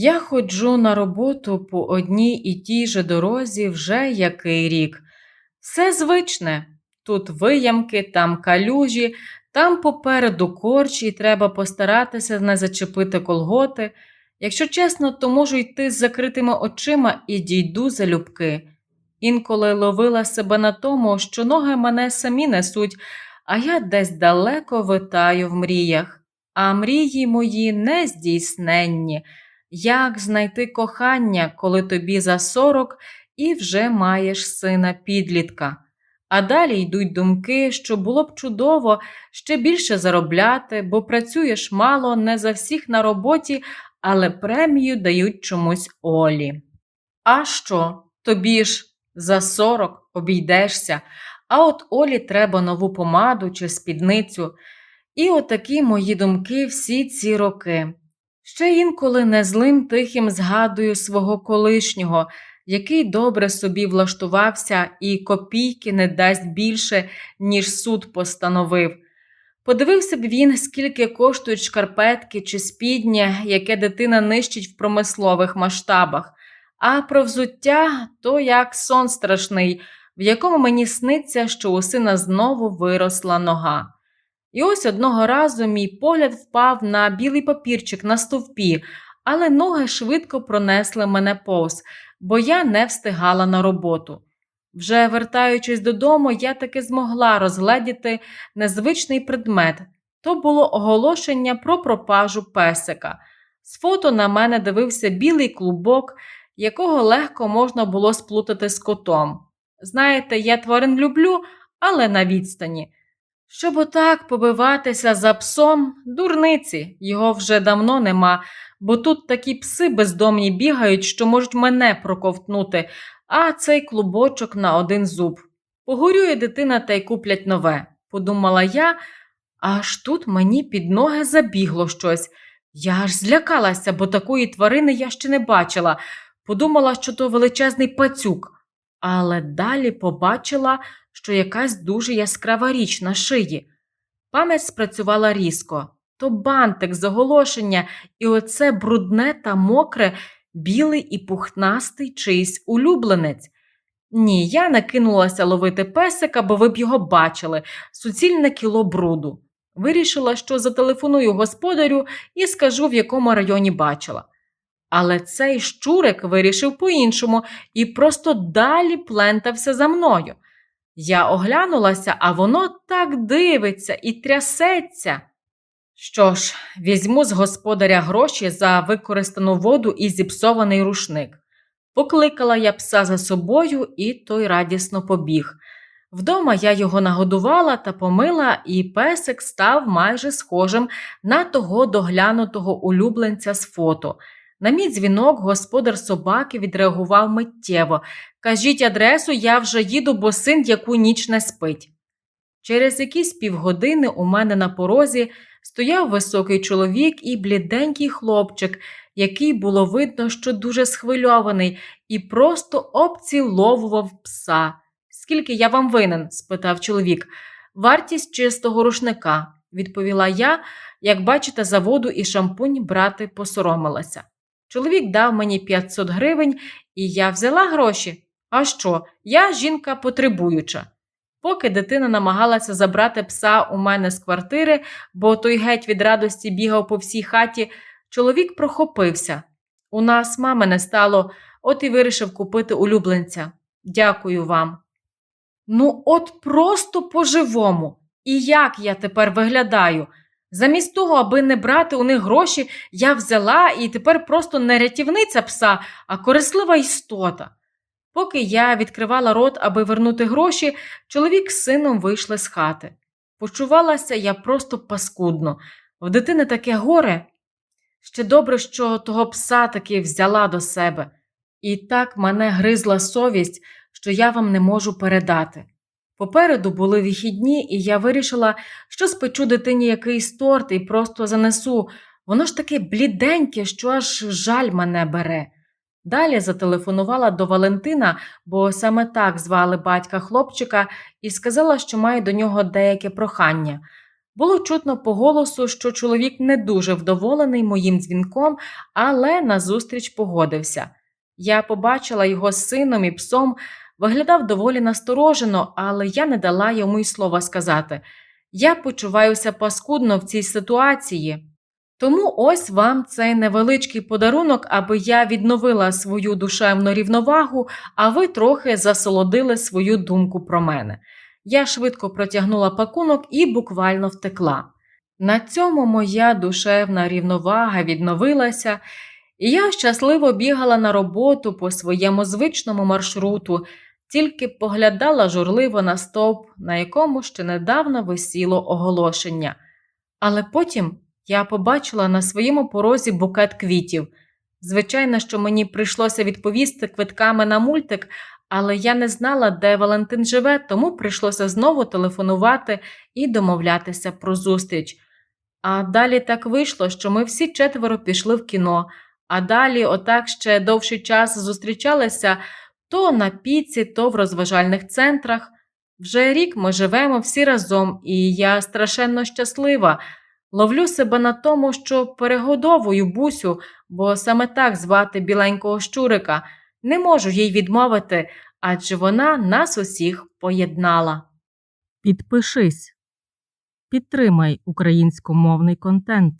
Я ходжу на роботу по одній і тій же дорозі вже який рік. Все звичне. Тут виямки, там калюжі, там попереду корч, і треба постаратися не зачепити колготи. Якщо чесно, то можу йти з закритими очима і дійду залюбки. Інколи ловила себе на тому, що ноги мене самі несуть, а я десь далеко витаю в мріях, а мрії мої не здійсненні. Як знайти кохання, коли тобі за сорок і вже маєш сина підлітка? А далі йдуть думки, що було б чудово ще більше заробляти, бо працюєш мало, не за всіх на роботі, але премію дають чомусь Олі. А що? Тобі ж за сорок обійдешся, а от Олі треба нову помаду чи спідницю. І отакі мої думки всі ці роки. Ще інколи незлим тихим згадую свого колишнього, який добре собі влаштувався і копійки не дасть більше, ніж суд постановив. Подивився б він, скільки коштують шкарпетки чи спідня, яке дитина нищить в промислових масштабах, а про взуття то як сон страшний, в якому мені сниться, що у сина знову виросла нога. І ось одного разу мій погляд впав на білий папірчик на стовпі, але ноги швидко пронесли мене повз, бо я не встигала на роботу. Вже вертаючись додому, я таки змогла розгледіти незвичний предмет то було оголошення про пропажу песика. З фото на мене дивився білий клубок, якого легко можна було сплутати з котом. Знаєте, я тварин люблю, але на відстані. Щоб отак побиватися за псом, дурниці, його вже давно нема, бо тут такі пси бездомні бігають, що можуть мене проковтнути, а цей клубочок на один зуб. Погорює дитина та й куплять нове, подумала я, аж тут мені під ноги забігло щось. Я аж злякалася, бо такої тварини я ще не бачила. Подумала, що то величезний пацюк, але далі побачила, що якась дуже яскрава річ на шиї. Пам'ять спрацювала різко. То бантик з оголошення, і оце брудне та мокре, білий і пухнастий чийсь улюбленець. Ні, я не кинулася ловити песика, бо ви б його бачили суцільне кіло бруду. Вирішила, що зателефоную господарю і скажу, в якому районі бачила. Але цей щурик вирішив по-іншому і просто далі плентався за мною. Я оглянулася, а воно так дивиться і трясеться. Що ж, візьму з господаря гроші за використану воду і зіпсований рушник. Покликала я пса за собою, і той радісно побіг. Вдома я його нагодувала та помила, і песик став майже схожим на того доглянутого улюбленця з фото. На мій дзвінок господар собаки відреагував миттєво. Кажіть адресу, я вже їду, бо син яку ніч не спить. Через якісь півгодини у мене на порозі стояв високий чоловік і бліденький хлопчик, який було видно, що дуже схвильований, і просто обціловував пса. Скільки я вам винен? спитав чоловік. Вартість чистого рушника, відповіла я, як бачите, за воду і шампунь брати посоромилася. Чоловік дав мені 500 гривень, і я взяла гроші. А що? Я жінка потребуюча. Поки дитина намагалася забрати пса у мене з квартири, бо той геть від радості бігав по всій хаті, чоловік прохопився. У нас мами не стало, от і вирішив купити улюбленця. Дякую вам. Ну, от просто по-живому. І як я тепер виглядаю? Замість того, аби не брати у них гроші, я взяла і тепер просто не рятівниця пса, а корислива істота. Поки я відкривала рот, аби вернути гроші, чоловік з сином вийшли з хати. Почувалася я просто паскудно. В дитини таке горе. Ще добре, що того пса таки взяла до себе, і так мене гризла совість, що я вам не можу передати. Попереду були вихідні, і я вирішила, що спечу дитині якийсь торт і просто занесу. Воно ж таке бліденьке, що аж жаль мене бере. Далі зателефонувала до Валентина, бо саме так звали батька хлопчика, і сказала, що має до нього деяке прохання. Було чутно по голосу, що чоловік не дуже вдоволений моїм дзвінком, але назустріч погодився. Я побачила його з сином і псом, виглядав доволі насторожено, але я не дала йому й слова сказати. Я почуваюся паскудно в цій ситуації. Тому ось вам цей невеличкий подарунок, аби я відновила свою душевну рівновагу, а ви трохи засолодили свою думку про мене. Я швидко протягнула пакунок і буквально втекла. На цьому моя душевна рівновага відновилася, і я щасливо бігала на роботу по своєму звичному маршруту, тільки поглядала журливо на стовп, на якому ще недавно висіло оголошення. Але потім я побачила на своєму порозі букет квітів. Звичайно, що мені прийшлося відповісти квитками на мультик, але я не знала, де Валентин живе, тому прийшлося знову телефонувати і домовлятися про зустріч. А далі так вийшло, що ми всі четверо пішли в кіно, а далі, отак ще довший час зустрічалися то на піці, то в розважальних центрах. Вже рік ми живемо всі разом, і я страшенно щаслива. Ловлю себе на тому, що перегодовую бусю, бо саме так звати біленького щурика. Не можу їй відмовити, адже вона нас усіх поєднала. Підпишись. Підтримай українськомовний контент.